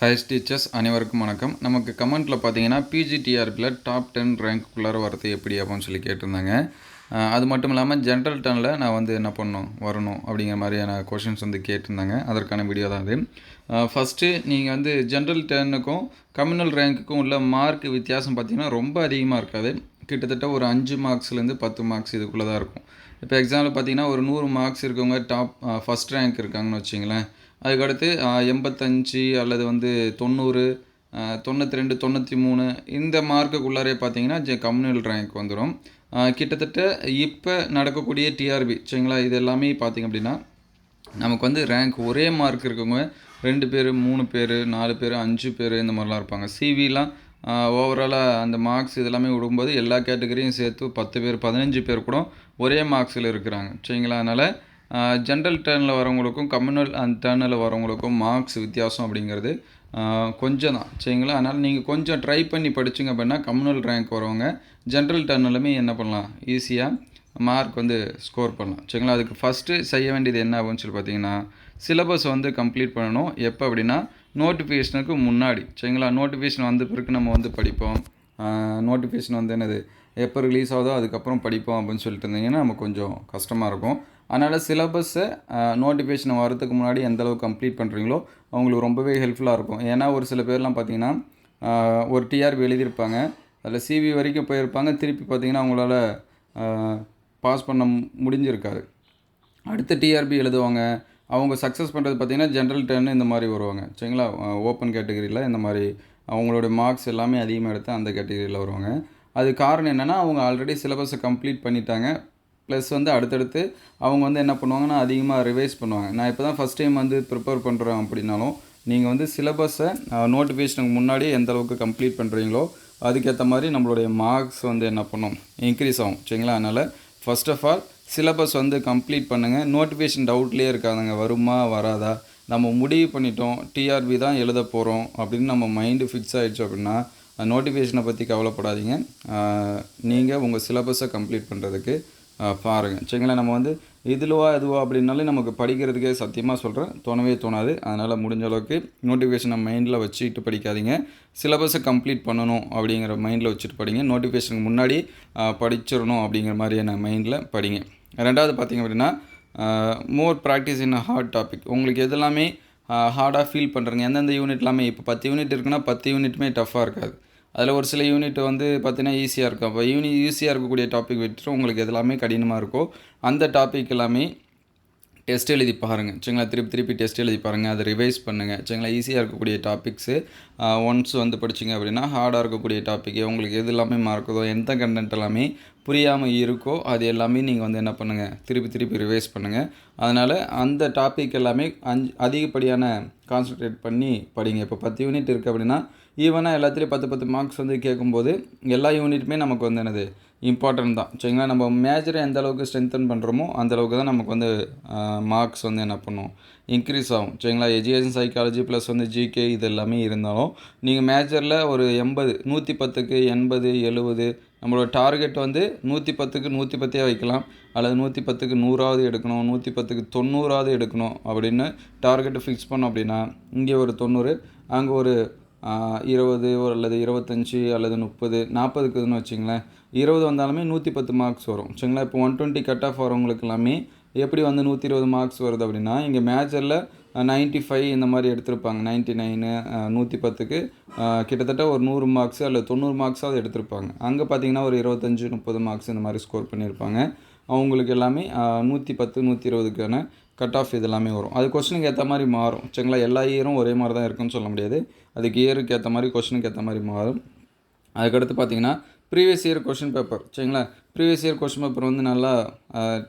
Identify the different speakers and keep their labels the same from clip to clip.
Speaker 1: Highs teachers அனைவருக்கும் வணக்கம். நமக்கு கமெண்ட்டில் பார்த்தீங்கன்னா பிஜிடிஆர்பியில் டாப் டென் ரேங்க்குள்ளார வரது எப்படி அப்படின்னு சொல்லி கேட்டிருந்தாங்க. அது மட்டும் இல்லாமல் ஜென்ரல் டர்னில் நான் வந்து என்ன பண்ணணும் வரணும் அப்படிங்கிற மாதிரியான கொஷின்ஸ் வந்து கேட்டிருந்தாங்க. அதற்கான வீடியோ தான் அது. ஃபஸ்ட்டு நீங்கள் வந்து ஜென்ரல் டர்னுக்கும் கம்யூனல் ரேங்க்குக்கும் உள்ள மார்க் வித்தியாசம் பார்த்தீங்கன்னா ரொம்ப அதிகமாக இருக்காது. கிட்டத்தட்ட ஒரு அஞ்சு மார்க்ஸ்லேருந்து பத்து மார்க்ஸ் இதுக்குள்ளே தான் இருக்கும். இப்போ எக்ஸாம்பிள் பார்த்தீங்கன்னா ஒரு நூறு மார்க்ஸ் இருக்கவங்க டாப் ஃபஸ்ட் ரேங்க் இருக்காங்கன்னு வச்சிங்களேன். அதுக்கடுத்து எண்பத்தஞ்சி எண்பத்தஞ்சு அல்லது வந்து தொண்ணூறு தொண்ணூற்றி ரெண்டு தொண்ணூற்றி மூணு இந்த மார்க்குக்குள்ளாரே பார்த்தீங்கன்னா ஜெ கம்யூனல் ரேங்க் வந்துடும் கிட்டத்தட்ட இப்போ நடக்கக்கூடிய டிஆர்பி சரிங்களா? இது எல்லாமே பார்த்தீங்க அப்படின்னா நமக்கு வந்து ரேங்க் ஒரே மார்க் இருக்கவங்க ரெண்டு பேர் மூணு பேர் நாலு பேர் அஞ்சு பேர் இந்த மாதிரிலாம் இருப்பாங்க. சிவிலாம் ஓவராலாக அந்த மார்க்ஸ் இதெல்லாமே விடும்போது எல்லா கேட்டகரியும் சேர்த்து பத்து பேர் பதினஞ்சு பேர் கூட ஒரே மார்க்ஸில் இருக்கிறாங்க. சரிங்களா? அதனால் ஜென்ரல் டேர்னில் வரவங்களுக்கும் கம்யூனல் அண்ட் டேர்னில் வரவங்களுக்கும் மார்க்ஸ் வித்தியாசம் அப்படிங்கிறது கொஞ்சம் தான் சரிங்களா? அதனால் நீங்கள் கொஞ்சம் ட்ரை பண்ணி படிச்சிங்க அப்படின்னா கம்யூனல் ரேங்க் வரவங்க ஜென்ரல் டேர்னிலுமே என்ன பண்ணலாம்? ஈஸியாக மார்க் வந்து ஸ்கோர் பண்ணலாம் சரிங்களா? அதுக்கு ஃபஸ்ட்டு செய்ய வேண்டியது என்ன ஆகும்னு சொல்லி பார்த்தீங்கன்னா சிலபஸ் வந்து கம்ப்ளீட் பண்ணணும். எப்போ அப்படின்னா நோட்டிஃபிகேஷனுக்கு முன்னாடி சரிங்களா? நோட்டிஃபிகேஷன் வந்த பிறகு நம்ம வந்து படிப்போம். நோட்டிஃபிகேஷன் வந்து என்னது? எப்போ ரிலீஸ் ஆகுதோ அதுக்கப்புறம் படிப்போம் அப்படின்னு சொல்லிட்டு இருந்தீங்கன்னா நமக்கு கொஞ்சம் கஷ்டமாக இருக்கும். அதனால் சிலபஸை நோட்டிஃபிகேஷன் வரதுக்கு முன்னாடி எந்தளவு கம்ப்ளீட் பண்ணுறீங்களோ அவங்களுக்கு ரொம்பவே ஹெல்ப்ஃபுல்லாக இருக்கும். ஏன்னா ஒரு சில பேர்லாம் பார்த்தீங்கன்னா ஒரு டிஆர்பி எழுதியிருப்பாங்க. அதில் சிவி வரைக்கும் போயிருப்பாங்க. திருப்பி பார்த்தீங்கன்னா அவங்களால பாஸ் பண்ண முடிஞ்சிருக்காது. அடுத்த டிஆர்பி எழுதுவாங்க. அவங்க சக்ஸஸ் பண்ணுறது பார்த்தீங்கன்னா ஜென்ரல் டென் இந்த மாதிரி வருவாங்க. சரிங்களா? ஓப்பன் கேட்டகரியில் இந்த மாதிரி அவங்களோட மார்க்ஸ் எல்லாமே அதிகமாக எடுத்து அந்த கேட்டகரியில் வருவாங்க. அது காரணம் என்னென்னா அவங்க ஆல்ரெடி சிலபஸை கம்ப்ளீட் பண்ணிட்டாங்க. ப்ளஸ் வந்து அடுத்தடுத்து அவங்க வந்து என்ன பண்ணுவாங்கன்னா அதிகமாக ரிவைஸ் பண்ணுவாங்க. நான் இப்போ தான் ஃபஸ்ட் டைம் வந்து ப்ரிப்பேர் பண்ணுறேன் அப்படின்னாலும் நீங்கள் வந்து சிலபஸை நோட்டிஃபிகேஷனுக்கு முன்னாடி எந்த அளவுக்கு கம்ப்ளீட் பண்ணுறீங்களோ அதுக்கேற்ற மாதிரி நம்மளுடைய மார்க்ஸ் வந்து என்ன பண்ணும்? இன்க்ரீஸ் ஆகும். சரிங்களா? அதனால் ஃபர்ஸ்ட் ஆஃப் ஆல் சிலபஸ் வந்து கம்ப்ளீட் பண்ணுங்கள் நோட்டிஃபிகேஷன் டவுட்லேயே இருக்காதுங்க. வருமா? வராதா? நம்ம முடிவு பண்ணிட்டோம். டிஆர்பி தான் எழுத போகிறோம் அப்படின்னு நம்ம மைண்டு ஃபிக்ஸ் ஆகிடுச்சு அப்படின்னா நோட்டிஃபிகேஷனை பற்றி கவலைப்படாதீங்க. நீங்கள் உங்கள் சிலபஸை கம்ப்ளீட் பண்ணுறதுக்கு பாருங்கள் சரிங்களா? நம்ம வந்து இதுலவா இதுவா அப்படின்னாலே நமக்கு படிக்கிறதுக்கே சத்தியமாக சொல்கிறேன் தோணவே தோணாது. அதனால் முடிஞ்ச அளவுக்கு நோட்டிஃபிகேஷனை மைண்டில் வச்சுக்கிட்டு படிக்காதீங்க. சிலபஸை கம்ப்ளீட் பண்ணணும் அப்படிங்கிற மைண்டில் வச்சுட்டு படிங்க. நோட்டிஃபிகேஷனுக்கு முன்னாடி படிச்சிடணும் அப்படிங்கிற மாதிரியான மைண்டில் படிங்க. ரெண்டாவது பார்த்தீங்க அப்படின்னா more practice in hard topic உங்களுக்கு எதெல்லாமே ஹார்டாக ஃபீல் பண்ணுறங்க எந்தெந்த யூனிட் எல்லாமே இப்போ பத்து யூனிட் இருக்குன்னா பத்து யூனிட்டுமே டஃப்பாக இருக்காது. அதில் ஒரு சில யூனிட் வந்து பார்த்தீங்கன்னா ஈஸியாக இருக்கும். அப்போ யூனி ஈஸியாக இருக்கக்கூடிய டாபிக் விட்டுட்டு உங்களுக்கு எல்லாமே கடினமாக இருக்கோ அந்த டாபிக் எல்லாமே டெஸ்ட் எழுதி பாருங்கள் சரிங்களா? திருப்பி திருப்பி டெஸ்ட் எழுதி பாருங்கள் அதை ரிவைஸ் பண்ணுங்கள் சரிங்களா? ஈஸியாக இருக்கக்கூடிய டாபிக்ஸு ஒன்ஸ் வந்து படிச்சிங்க அப்படின்னா ஹார்டாக இருக்கக்கூடிய டாபிக் உங்களுக்கு எது எல்லாமே மார்க்குதோ எந்த கண்டென்ட் எல்லாமே புரியாமல் இருக்கோ அது எல்லாமே நீங்கள் வந்து என்ன பண்ணுங்கள் திருப்பி திருப்பி ரிவைஸ் பண்ணுங்கள் அதனால் அந்த டாபிக் எல்லாமே அஞ்சு அதிகப்படியான கான்சன்ட்ரேட் பண்ணி படிங்க. இப்போ பத்து யூனிட் இருக்குது அப்படின்னா ஈவனாக எல்லாத்துலேயும் பத்து பத்து மார்க்ஸ் வந்து கேட்கும்போது எல்லா யூனிட்டுமே நமக்கு வந்து என்னது இம்பார்ட்டன்ட் தான். சரிங்களா நம்ம மேஜரை எந்த அளவுக்கு ஸ்ட்ரென்தன் பண்ணுறோமோ அந்தளவுக்கு தான் நமக்கு வந்து மார்க்ஸ் வந்து என்ன பண்ணும். இன்க்ரீஸ் ஆகும். சரிங்களா எஜுகேஷன் சைக்காலஜி ப்ளஸ் வந்து ஜிகே இது எல்லாமே இருந்தாலும் நீங்கள் மேஜரில் ஒரு எண்பது நூற்றி பத்துக்கு எண்பது எழுபது நம்மளோட டார்கெட் வந்து நூற்றி பத்துக்கு நூற்றி பத்தே வைக்கலாம். அல்லது நூற்றி பத்துக்கு நூறாவது எடுக்கணும் நூற்றி பத்துக்கு தொண்ணூறாவது எடுக்கணும் அப்படின்னு டார்கெட்டை ஃபிக்ஸ் பண்ணோம் அப்படின்னா இங்கே ஒரு தொண்ணூறு அங்கே ஒரு இருபது ஒரு அல்லது இருபத்தஞ்சி அல்லது முப்பது நாற்பதுக்குதுன்னு வச்சிங்களேன். இருபது வந்தாலுமே நூற்றி பத்து மார்க்ஸ் வரும். சரிங்களா? இப்போ ஒன் டுவெண்ட்டி கட் ஆஃப் வரவங்களுக்கு எல்லாமே எப்படி வந்து நூற்றி இருபது மார்க்ஸ் வருது அப்படின்னா இங்கே மேஜரில் நைன்ட்டி ஃபைவ் இந்த மாதிரி எடுத்திருப்பாங்க. நைன்ட்டி நைனு நூற்றி பத்துக்கு கிட்டத்தட்ட ஒரு நூறு மார்க்ஸ் அல்லது தொண்ணூறு மார்க்ஸாவது எடுத்திருப்பாங்க. அங்கே பார்த்தீங்கன்னா ஒரு இருபத்தஞ்சி முப்பது மார்க்ஸ் இந்த மாதிரி ஸ்கோர் பண்ணியிருப்பாங்க. அவங்களுக்கு எல்லாமே நூற்றி பத்து நூற்றி இருபதுக்கான கட் ஆஃப் இது எல்லாமே வரும். அது கொஸ்டினுக்கு ஏற்ற மாதிரி மாறும். சரிங்களா? எல்லா இயரும் ஒரே மாதிரி தான் இருக்குன்னு சொல்ல முடியாது. அதுக்கு இயருக்கு ஏற்ற மாதிரி கொஸ்டினுக்கு ஏற்ற மாதிரி மாறும். அதுக்கடுத்து பார்த்தீங்கன்னா ப்ரீவியஸ் இயர் கொஷின் பேப்பர் சரிங்களா? ப்ரீவியஸ் இயர் கொஷின் பேப்பர் வந்து நல்லா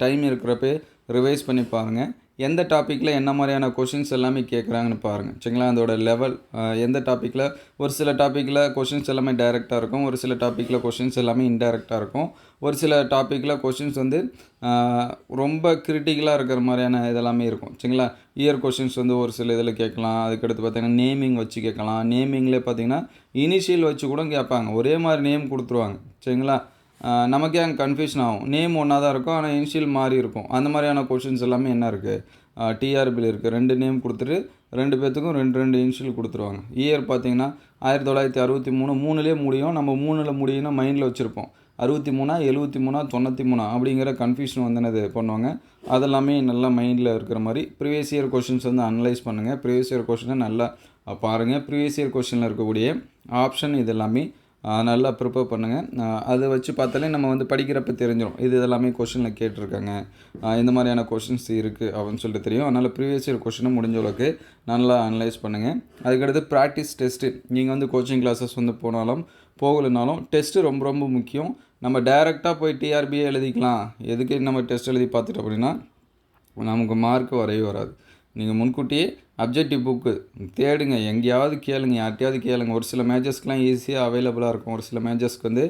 Speaker 1: டைம் இருக்கிறப்ப ரிவைஸ் பண்ணி பாருங்கள் எந்த டாப்பிக்கில் என்ன மாதிரியான கொஷின்ஸ் எல்லாமே கேட்குறாங்கன்னு பாருங்கள் சரிங்களா? அதோட லெவல் எந்த டாப்பிக்கில் ஒரு சில டாப்பிக்கில் கொஷின்ஸ் எல்லாமே டைரெக்டாக இருக்கும். ஒரு சில டாப்பிக்கில் கொஷின்ஸ் எல்லாமே இன்டைரக்டாக இருக்கும். ஒரு சில டாப்பிக்கில் கொஷின்ஸ் வந்து ரொம்ப கிரிட்டிக்கலாக இருக்கிற மாதிரியான இதெல்லாமே இருக்கும். சரிங்களா? இயர் கொஷின்ஸ் வந்து ஒரு சில இதில் கேட்கலாம். அதுக்கடுத்து பார்த்தீங்கன்னா நேமிங் வச்சு கேட்கலாம். நேமிங்லேயே பார்த்தீங்கன்னா இனிஷியல் வச்சு கூட கேட்பாங்க. ஒரே மாதிரி நேம் கொடுத்துருவாங்க. சரிங்களா? நமக்கே அங்கே கன்ஃபியூஷன் ஆகும். நேம் ஒன்றா தான் இருக்கும் ஆனால் இனிஷியல் மாறி இருக்கும். அந்த மாதிரியான கொஷின்ஸ் எல்லாமே என்ன இருக்குது டிஆர்பியில் இருக்குது ரெண்டு நேம் கொடுத்துட்டு ரெண்டு பேர்த்துக்கும் ரெண்டு ரெண்டு இன்ஷியல் கொடுத்துருவாங்க. இயர் பார்த்தீங்கன்னா ஆயிரத்தி தொள்ளாயிரத்தி அறுபத்தி மூணு மூணுலேயே முடியும். நம்ம மூணில் முடியும்னா மைண்டில் வச்சுருப்போம். அறுபத்தி மூணா எழுபத்தி மூணா தொண்ணூற்றி மூணா அப்படிங்கிற கன்ஃபியூஷன் வந்து என்னது பண்ணுவாங்க. அதெல்லாமே நல்லா மைண்டில் இருக்கிற மாதிரி. ப்ரீவியஸ் இயர் கொஷின்ஸ் வந்து அனலைஸ் பண்ணுங்கள் ப்ரீவியஸ் இயர் கொஷினை நல்லா பாருங்கள் ப்ரீவியஸ் இயர் கொஷினில் இருக்கக்கூடிய ஆப்ஷன் இது எல்லாமே நல்லா ப்ரிப்பேர் பண்ணுங்கள் அதை வச்சு பார்த்தாலே நம்ம வந்து படிக்கிறப்ப தெரிஞ்சிடும் இது எல்லாமே கொஷினில் கேட்டிருக்காங்க. இந்த மாதிரியான கொஷின்ஸ் இருக்குது அப்படின்னு சொல்லிட்டு தெரியும். அதனால் ப்ரீவியஸ் இயர் கொஷினை முடிஞ்ச அளவுக்கு நல்லா அனலைஸ் பண்ணுங்கள் அதுக்கடுத்து ப்ராக்டிஸ் டெஸ்ட்டு நீங்கள் வந்து கோச்சிங் கிளாஸஸ் வந்து போனாலும் போகலைனாலும் டெஸ்ட்டு ரொம்ப ரொம்ப முக்கியம். நம்ம டைரெக்டாக போய் டிஆர்பியே எழுதிக்கலாம். எதுக்கு நம்ம டெஸ்ட் எழுதி பார்த்துட்டோம் அப்படின்னா நமக்கு மார்க் வரவே வராது. நீங்கள் முன்கூட்டியே அப்ஜெக்டிவ் புக்கு தேடுங்க. எங்கேயாவது கேளுங்க யார்ட்டையாவது கேளுங்க. ஒரு சில மேஜஸ்க்கெலாம் ஈஸியாக அவைலபிளாக இருக்கும். ஒரு சில மேட்சஸ்க்கு வந்து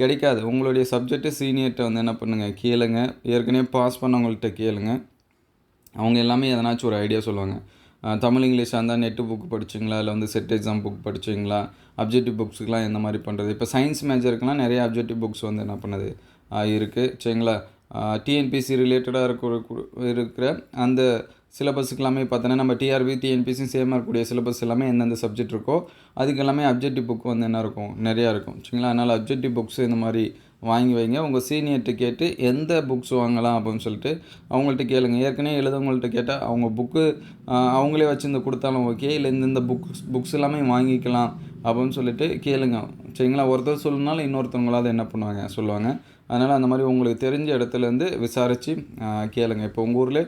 Speaker 1: கிடைக்காது. உங்களுடைய சப்ஜெக்ட்டு சீனியர்கிட்ட வந்து என்ன பண்ணுங்கள் கேளுங்க. ஏற்கனவே பாஸ் பண்ணவங்கள்ட்ட கேளுங்க. அவங்க எல்லாமே எதனாச்சும் ஒரு ஐடியா சொல்லுவாங்க. தமிழ் இங்கிலீஷ் இருந்தால் நெட்டு புக் படிச்சிங்களா? இல்லை வந்து செட் எக்ஸாம் புக் படிச்சிங்களா? அப்ஜெக்டிவ் புக்ஸுக்கெலாம் எந்த மாதிரி பண்ணுறது இப்போ சயின்ஸ் மேஜருக்குலாம் நிறைய அப்ஜெக்டிவ் புக்ஸ் வந்து என்ன பண்ணுது? இருக்குது சரிங்களா? டிஎன்பிசி ரிலேட்டடாக இருக்கிற இருக்கிற அந்த சிலபஸ்க்கு எல்லாமே பார்த்தோன்னா நம்ம டிஆர்பி டிஎன்பிசியும் சேமாக இருக்கக்கூடிய சிலபஸ் எல்லாமே எந்தெந்த சப்ஜெக்ட் இருக்கோ அதுக்கு எல்லாமே அப்ஜெக்டிவ் புக் வந்து என்ன இருக்கும்? நிறையா இருக்கும். சரிங்களா? அதனால் அப்ஜெக்டிவ் புக்ஸ் இந்த மாதிரி வாங்கி வைங்க. உங்கள் சீனியர்கிட்ட கேட்டு எந்த புக்ஸ் வாங்கலாம் அப்படின்னு சொல்லிட்டு அவங்கள்ட்ட கேளுங்க. ஏற்கனவே எழுதவங்கள்ட்ட கேட்டால் அவங்க புக்கு அவங்களே வச்சுருந்து கொடுத்தாலும் ஓகே இல்லை இந்தந்த புக்ஸ் புக்ஸ் எல்லாமே வாங்கிக்கலாம் அப்படின்னு சொல்லிட்டு கேளுங்க. சரிங்களா? ஒருத்தர் சொல்லணுனாலும் இன்னொருத்தவங்களாவது என்ன பண்ணுவாங்க? சொல்லுவாங்க. அதனால் அந்த மாதிரி உங்களுக்கு தெரிஞ்ச இடத்துலேருந்து விசாரித்து கேளுங்க. இப்போ உங்கள் ஊரில்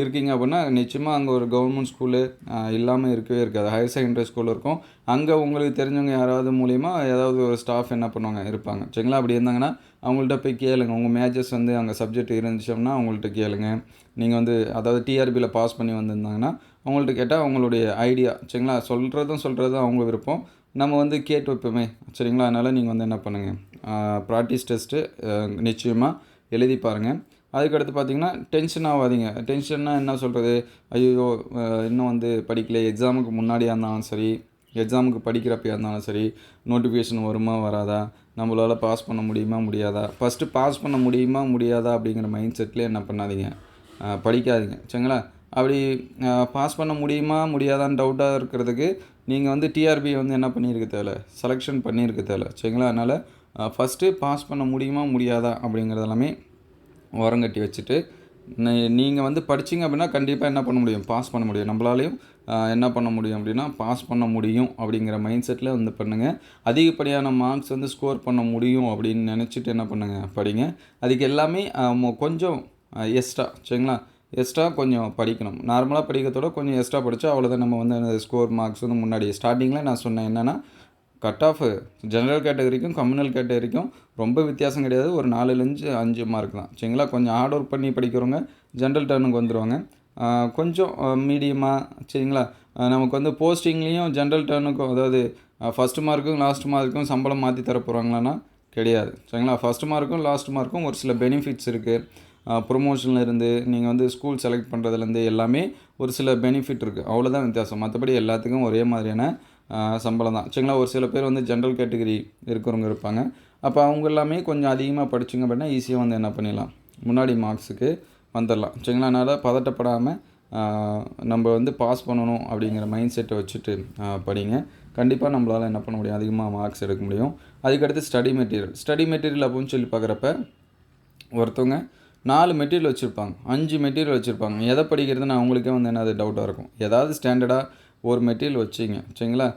Speaker 1: இருக்கீங்க அப்படின்னா நிச்சயமாக அங்கே ஒரு கவர்மெண்ட் ஸ்கூலு இல்லாமல் இருக்கவே இருக்காது. ஹையர் செகண்டரி ஸ்கூல் இருக்கும். அங்கே உங்களுக்கு தெரிஞ்சவங்க யாராவது மூலிமா ஏதாவது ஒரு ஸ்டாஃப் என்ன பண்ணுவாங்க? இருப்பாங்க. சரிங்களா? அப்படி இருந்தாங்கன்னா அவங்கள்ட்ட போய் கேளுங்க. உங்கள் மேஜஸ் வந்து அங்கே சப்ஜெக்ட் இருந்துச்சோம்னா அவங்கள்ட்ட கேளுங்க. நீங்கள் வந்து அதாவது டிஆர்பியில் பாஸ் பண்ணி வந்திருந்தாங்கன்னா அவங்கள்ட்ட கேட்டால் அவங்களுடைய ஐடியா சரிங்களா? சொல்கிறதும் சொல்கிறதும் அவங்க விருப்பம். நம்ம வந்து கேட்டு வைப்போமே சரிங்களா? அதனால் நீங்கள் வந்து என்ன பண்ணுங்கள் ப்ராக்டிஸ் டெஸ்ட்டு நிச்சயமாக எழுதி பாருங்கள் அதுக்கடுத்து பார்த்தீங்கன்னா டென்ஷன் ஆகாதீங்க. டென்ஷன்னா என்ன சொல்கிறது ஐயோ இன்னும் வந்து படிக்கல. எக்ஸாமுக்கு முன்னாடியாக இருந்தாலும் சரி எக்ஸாமுக்கு படிக்கிறப்பையாக இருந்தாலும் சரி நோட்டிஃபிகேஷன் வருமா வராதா? நம்மளால் பாஸ் பண்ண முடியுமா முடியாதா? ஃபஸ்ட்டு பாஸ் பண்ண முடியுமா முடியாதா அப்படிங்கிற மைண்ட் செட்லேயே என்ன பண்ணாதீங்க. படிக்காதீங்க. சரிங்களா? அப்படி பாஸ் பண்ண முடியுமா முடியாதான்னு டவுட்டாக இருக்கிறதுக்கு நீங்கள் வந்து டிஆர்பி வந்து என்ன பண்ணியிருக்க தேவை செலெக்ஷன் பண்ணியிருக்க தேவை சரிங்களா? அதனால் ஃபஸ்ட்டு பாஸ் பண்ண முடியுமா முடியாதா அப்படிங்கிறது எல்லாமே ஓரங்கட்டி வச்சுட்டு நீங்கள் வந்து படிச்சீங்க அப்படின்னா கண்டிப்பாக என்ன பண்ண முடியும்? பாஸ் பண்ண முடியும். நம்மளாலையும் என்ன பண்ண முடியும் அப்படின்னா பாஸ் பண்ண முடியும் அப்படிங்கிற மைண்ட் செட்டில் வந்து பண்ணுங்கள் அதிகப்படியான மார்க்ஸ் வந்து ஸ்கோர் பண்ண முடியும் அப்படின்னு நினச்சிட்டு என்ன பண்ணுங்கள் படிங்க. அதுக்கு எல்லாமே கொஞ்சம் எக்ஸ்ட்ரா சரிங்களா? எக்ஸ்ட்ரா கொஞ்சம் படிக்கணும். நார்மலாக படிக்கிறதோட கொஞ்சம் எக்ஸ்ட்ரா படித்தா அவ்வளோதான் நம்ம வந்து அந்த ஸ்கோர் மார்க்ஸ் வந்து முன்னாடி ஸ்டார்டிங்கில் நான் சொன்னேன் என்னென்னா கட் ஆஃப் ஜென்ரல் கேட்டகரிக்கும் கம்யூனல் கேட்டகரிக்கும் ரொம்ப வித்தியாசம் கிடையாது. ஒரு நாலுலேருந்து அஞ்சு மார்க் தான். சரிங்களா? கொஞ்சம் ஹார்ட் ஒர்க் பண்ணி படிக்கிறவங்க ஜென்ரல் டர்னுக்கு வந்துடுவாங்க கொஞ்சம் மீடியமாக சரிங்களா? நமக்கு வந்து போஸ்டிங்லேயும் ஜென்ரல் டர்னுக்கும் அதாவது ஃபஸ்ட்டு மார்க்கும் லாஸ்ட் மார்க்கும் சம்பளம் மாற்றி தர போகிறாங்களான்னா கிடையாது. சரிங்களா? ஃபஸ்ட் மார்க்கும் லாஸ்ட் மார்க்கும் ஒரு சில பெனிஃபிட்ஸ் இருக்குது ப்ரொமோஷனில் இருந்து நீங்கள் வந்து ஸ்கூல் செலக்ட் பண்ணுறதுலேருந்து எல்லாமே ஒரு சில பெனிஃபிட் இருக்குது அவ்வளோதான் வித்தியாசம். மற்றபடி எல்லாத்துக்கும் ஒரே மாதிரியான சம்பளம் தான். சரிங்களா? ஒரு சில பேர் வந்து ஜென்ரல் கேட்டகரி இருக்கிறவங்க இருப்பாங்க. அப்போ அவங்க எல்லாமே கொஞ்சம் அதிகமாக படிச்சிங்க அப்படின்னா ஈஸியாக வந்து என்ன பண்ணிடலாம்? முன்னாடி மார்க்ஸுக்கு வந்துடலாம். சரிங்களா? அதனால் பதட்டப்படாமல் நம்ம வந்து பாஸ் பண்ணணும் அப்படிங்கிற மைண்ட் செட்டை வச்சுட்டு படிங்க. கண்டிப்பாக நம்மளால் என்ன பண்ண முடியும்? அதிகமாக மார்க்ஸ் எடுக்க முடியும். அதுக்கடுத்து ஸ்டடி மெட்டீரியல் ஸ்டடி மெட்டீரியல் அப்படின்னு சொல்லி பார்க்குறப்ப ஒருத்தவங்க நாலு மெட்டீரியல் வச்சுருப்பாங்க. அஞ்சு மெட்டீரியல் வச்சுருப்பாங்க. எதை படிக்கிறதுன்னு அவங்களுக்கே வந்து என்னது டவுட்டாக இருக்கும். ஏதாவது ஸ்டாண்டர்டாக ஒரு மெட்டீரியல் வச்சிங்க. சரிங்களா?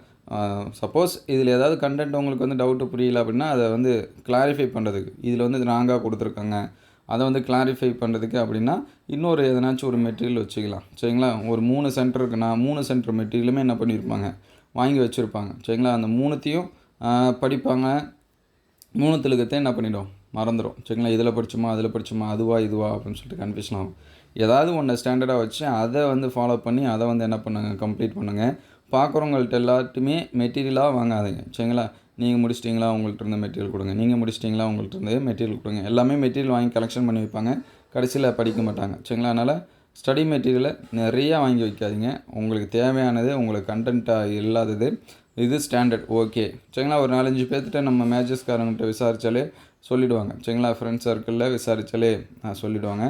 Speaker 1: சப்போஸ் இதில் ஏதாவது கண்டென்ட் உங்களுக்கு வந்து டவுட்டு புரியல அப்படின்னா அதை வந்து கிளாரிஃபை பண்ணுறதுக்கு இதில் வந்து ராங்காக கொடுத்துருக்காங்க. அதை வந்து கிளாரிஃபை பண்ணுறதுக்கு அப்படின்னா இன்னொரு எதனாச்சும் ஒரு மெட்டீரியல் வச்சுக்கலாம். சரிங்களா? ஒரு மூணு சென்டர் இருக்குன்னா மூணு சென்டர் மெட்டீரியலுமே என்ன பண்ணியிருப்பாங்க வாங்கி வச்சுருப்பாங்க. சரிங்களா? அந்த மூணுத்தையும் படிப்பாங்க. மூணு தெலுக்கத்தை என்ன பண்ணிடும்? மறந்துடும் சரிங்களா? இதில் படிச்சோமா அதில் படிச்சோமா அதுவா இதுவா அப்படின்னு சொல்லிட்டு கன்ஃபியூஷன் ஆகும். ஏதாவது ஒன்று ஸ்டாண்டர்டாக வச்சு அதை வந்து ஃபாலோ பண்ணி அதை வந்து என்ன பண்ணுங்க கம்ப்ளீட் பண்ணுங்கள் பார்க்குறவங்கள்ட்ட எல்லாத்துமே மெட்டீரியலாக வாங்காதீங்க. சரிங்களா? நீங்கள் முடிச்சிட்டிங்களா உங்கள்கிட்ட இருந்து மெட்டீரியல் கொடுங்க. நீங்கள் முடிச்சிட்டிங்களா உங்கள்கிட்ட இருந்து மெட்டீரியல் கொடுங்க. எல்லாமே மெட்டீரியல் வாங்கி கலெக்ஷன் பண்ணி வைப்பாங்க. கடைசியில் படிக்க மாட்டாங்க. சரிங்களா? அதனால் ஸ்டடி மெட்டீரியலை நிறையா வாங்கி வைக்காதீங்க. உங்களுக்கு தேவையானது உங்களுக்கு கண்டென்ட்டாக இல்லாதது இது ஸ்டாண்டர்ட் ஓகே சரிங்களா? ஒரு நாலஞ்சு பேர்த்திட்ட நம்ம மேஜஸ்காரங்கிட்ட விசாரித்தாலே சொல்லிடுவாங்க. சரிங்களா? ஃப்ரெண்ட்ஸ் சர்க்கிளில் விசாரித்தாலே சொல்லிவிடுவாங்க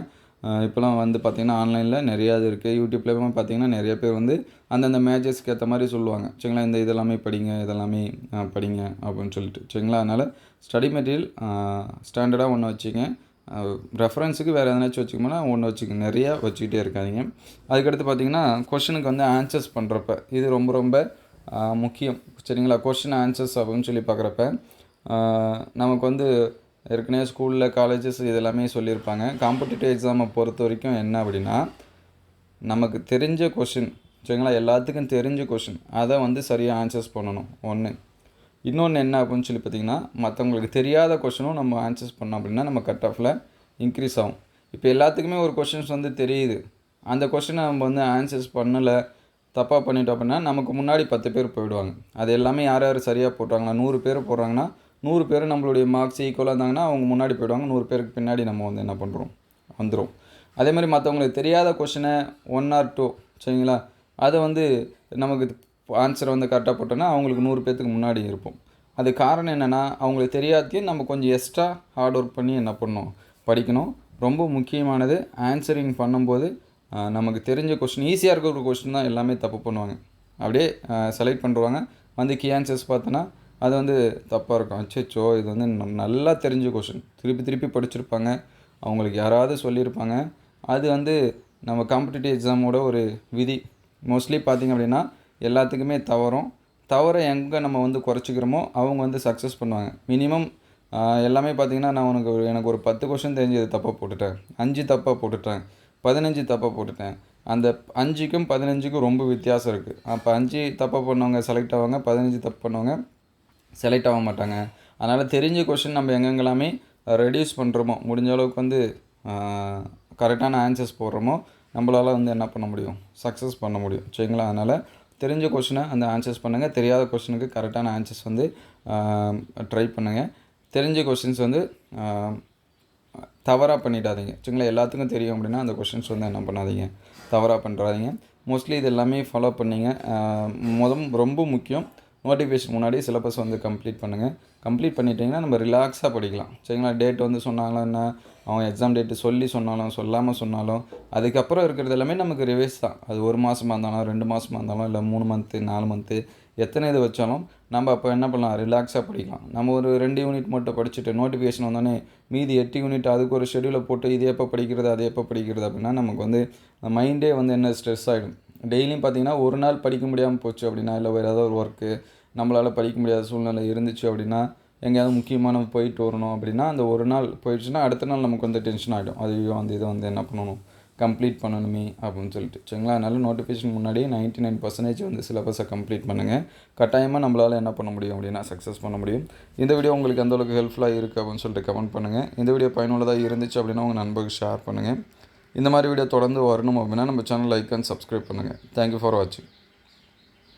Speaker 1: இப்போலாம் வந்து பார்த்திங்கன்னா ஆன்லைனில் நிறையா இது இருக்குது யூடியூப்லேயுமே பார்த்திங்கன்னா நிறைய பேர் வந்து அந்தந்த மேஜஸ்க்கு ஏற்ற மாதிரி சொல்லுவாங்க. சரிங்களா? இந்த இதெல்லாமே படிங்க இதெல்லாமே படிங்க அப்படின்னு சொல்லிட்டு. சரிங்களா? அதனால் ஸ்டடி மெட்டீரியல் ஸ்டாண்டர்டாக ஒன்று வச்சுங்க. ரெஃபரன்ஸுக்கு வேறு எதனாச்சும் வச்சுக்கோம்னா ஒன்று வச்சுக்க நிறையா வச்சுக்கிட்டே இருக்காதீங்க. அதுக்கடுத்து பார்த்தீங்கன்னா கொஷனுக்கு வந்து ஆன்சர்ஸ் பண்ணுறப்ப இது ரொம்ப ரொம்ப முக்கியம். சரிங்களா? கொஷின் ஆன்சர்ஸ் அப்படின்னு சொல்லி பார்க்குறப்ப நமக்கு வந்து ஏற்கனவே ஸ்கூலில் காலேஜஸ் இதெல்லாமே சொல்லியிருப்பாங்க. காம்படிட்டிவ் எக்ஸாமை பொறுத்த வரைக்கும் என்ன அப்படின்னா நமக்கு தெரிஞ்ச கொஷின் சரிங்களா? எல்லாத்துக்கும் தெரிஞ்ச கொஷின் அதை வந்து சரியாக ஆன்சர்ஸ் பண்ணணும். ஒன்று இன்னொன்று என்ன அப்படின்னு சொல்லி பார்த்தீங்கன்னா மற்றவங்களுக்கு தெரியாத கொஷினும் நம்ம ஆன்சர்ஸ் பண்ணோம் அப்படின்னா நம்ம கட் ஆஃபில் இன்க்ரீஸ் ஆகும். இப்போ எல்லாத்துக்குமே ஒரு கொஷின்ஸ் வந்து தெரியுது. அந்த கொஷினை நம்ம வந்து ஆன்சர்ஸ் பண்ணலை தப்பாக பண்ணிட்டோம் அப்படின்னா நமக்கு முன்னாடி பத்து பேர் போயிடுவாங்க. அது எல்லாமே யார் யார் சரியாக போட்டாங்களா நூறு பேர் போடுறாங்கன்னா நூறு பேர் நம்மளுடைய மார்க்ஸ் ஈக்குவலாக இருந்தாங்கன்னா அவங்க முன்னாடி போயிடுவாங்க. நூறு பேருக்கு பின்னாடி நம்ம வந்து என்ன பண்ணுறோம் வந்துடும் அதே மாதிரி மற்றவங்களுக்கு தெரியாத கொஷினை ஒன் ஆர் டூ சரிங்களா? அதை வந்து நமக்கு ஆன்சர் வந்து கரெக்டாக போட்டோன்னா அவங்களுக்கு நூறு பேர்த்துக்கு முன்னாடி இருப்போம். அது காரணம் என்னென்னா அவங்களுக்கு தெரியாதையும் நம்ம கொஞ்சம் எக்ஸ்ட்ரா ஹார்ட் ஒர்க் பண்ணி என்ன பண்ணணும்? படிக்கணும். ரொம்ப முக்கியமானது ஆன்சரிங் பண்ணும்போது நமக்கு தெரிஞ்ச கொஸ்டின் ஈஸியாக இருக்கிற கொஸ்டின் தான் எல்லாமே தப்பு பண்ணுவாங்க. அப்படியே செலக்ட் பண்ணுறாங்க வந்து கீ ஆன்சர்ஸ் பார்த்தோன்னா அது வந்து தப்பாக இருக்கும். அச்சோ இது வந்து நல்லா தெரிஞ்ச கொஷின் திருப்பி திருப்பி படிச்சிருப்பாங்க. அவங்களுக்கு யாராவது சொல்லியிருப்பாங்க. அது வந்து நம்ம காம்படிட்டிவ் எக்ஸாமோட ஒரு விதி. மோஸ்ட்லி பார்த்திங்க அப்படின்னா எல்லாத்துக்குமே தவறும். தவறை எங்கே நம்ம வந்து குறைச்சிக்கிறோமோ அவங்க வந்து சக்ஸஸ் பண்ணுவாங்க. மினிமம் எல்லாமே பார்த்திங்கன்னா நான் உனக்கு ஒரு எனக்கு ஒரு பத்து கொஷின் தெரிஞ்சது தப்பாக போட்டுட்டேன். அஞ்சு தப்பாக போட்டுட்டேன். பதினஞ்சு தப்பாக போட்டுட்டேன். அந்த அஞ்சுக்கும் பதினஞ்சுக்கும் ரொம்ப வித்தியாசம் இருக்குது அப்போ அஞ்சு தப்பாக பண்ணவங்க செலக்ட் ஆவாங்க பதினஞ்சு தப்பு பண்ணவங்க செலக்ட் ஆக மாட்டாங்க. அதனால் தெரிஞ்ச கொஷின் நம்ம எங்கெங்கெல்லாமே ரெடியூஸ் பண்ணுறோமோ முடிஞ்ச அளவுக்கு வந்து கரெக்டான ஆன்சர்ஸ் போடுறோமோ நம்மளால் வந்து என்ன பண்ண முடியும்? சக்ஸஸ் பண்ண முடியும். சரிங்களா? அதனால் தெரிஞ்ச கொஷினை அந்த ஆன்சர்ஸ் பண்ணுங்கள் தெரியாத கொஷினுக்கு கரெக்டான ஆன்சர்ஸ் வந்து ட்ரை பண்ணுங்கள் தெரிஞ்ச கொஷின்ஸ் வந்து தவறாக பண்ணிடாதீங்க. சரிங்களா? எல்லாத்துக்கும் தெரியும் அப்படின்னா அந்த கொஷின்ஸ் வந்து என்ன பண்ணாதீங்க. தவறாக பண்ணுறாதீங்க மோஸ்ட்லி இது எல்லாமே ஃபாலோ பண்ணிங்க. மொதல் ரொம்ப முக்கியம். நோட்டிஃபிகேஷன் முன்னாடி சிலபஸ் வந்து கம்ப்ளீட் பண்ணுங்கள் கம்ப்ளீட் பண்ணிட்டீங்கன்னா நம்ம ரிலாக்ஸாக படிக்கலாம். சரிங்களா? டேட் வந்து சொன்னாலும் என்ன? அவங்க எக்ஸாம் டேட்டு சொல்லி சொன்னாலும் சொல்லாமல் சொன்னாலும் அதுக்கப்புறம் இருக்கிறது எல்லாமே நமக்கு ரிவைஸ் தான். அது ஒரு மாதமாக இருந்தாலும் ரெண்டு மாதமாக இருந்தாலும் இல்லை மூணு மந்த்து நாலு மந்த்து எத்தனை இது வச்சாலும் நம்ம அப்போ என்ன பண்ணலாம்? ரிலாக்ஸாக படிக்கலாம். நம்ம ஒரு ரெண்டு யூனிட் மட்டும் படிச்சுட்டு நோட்டிஃபிகேஷன் வந்தோடனே மீதி எட்டு யூனிட் அதுக்கு ஒரு ஷெடியூலை போட்டு இது எப்போ படிக்கிறது அது எப்போ படிக்கிறது அப்படின்னா நமக்கு வந்து மைண்டே வந்து என்ன ஸ்ட்ரெஸ் ஆகிடும் டெய்லியும் பார்த்தீங்கன்னா ஒரு நாள் படிக்க முடியாமல் போச்சு அப்படின்னா இல்லை வேறு ஏதாவது ஒரு ஒர்க்கு நம்மளால் படிக்க முடியாத சூழ்நிலை இருந்துச்சு அப்படின்னா எங்கேயாவது முக்கியமான போயிட்டு வரணும் அப்படின்னா அந்த ஒரு நாள் போயிடுச்சுன்னா அடுத்த நாள் நமக்கு வந்து டென்ஷன் ஆகிடும். ஐயோ அந்த இதை வந்து என்ன பண்ணணும்? கம்ப்ளீட் பண்ணணுமே அப்படின்னு சொல்லிட்டு. சரிங்களா? அதனால் நோட்டிஃபிகேஷன் முன்னாடியே நைன்ட்டி நைன் பர்சன்டேஜ் வந்து சிலபஸை கம்ப்ளீட் பண்ணுங்கள் கட்டாயமாக நம்மளால் என்ன பண்ண முடியும் அப்படின்னா சக்ஸஸ் பண்ண முடியும். இந்த வீடியோ உங்களுக்கு எந்த அளவுக்கு ஹெல்ப்ஃபுல்லாக இருக்குது அப்படின்னு சொல்லிட்டு கமெண்ட் பண்ணுங்கள் இந்த வீடியோ பயனுள்ளதாக இருந்துச்சு அப்படின்னா உங்கள் நண்பருக்கு ஷேர் பண்ணுங்கள் இந்த மாதிரி வீடியோ தொடர்ந்து வரணும் அப்படின்னா நம்ம சேனல் லைக் அண்ட் சப்ஸ்கிரைப் பண்ணுங்கள் தேங்க்யூ ஃபார் வாட்சிங்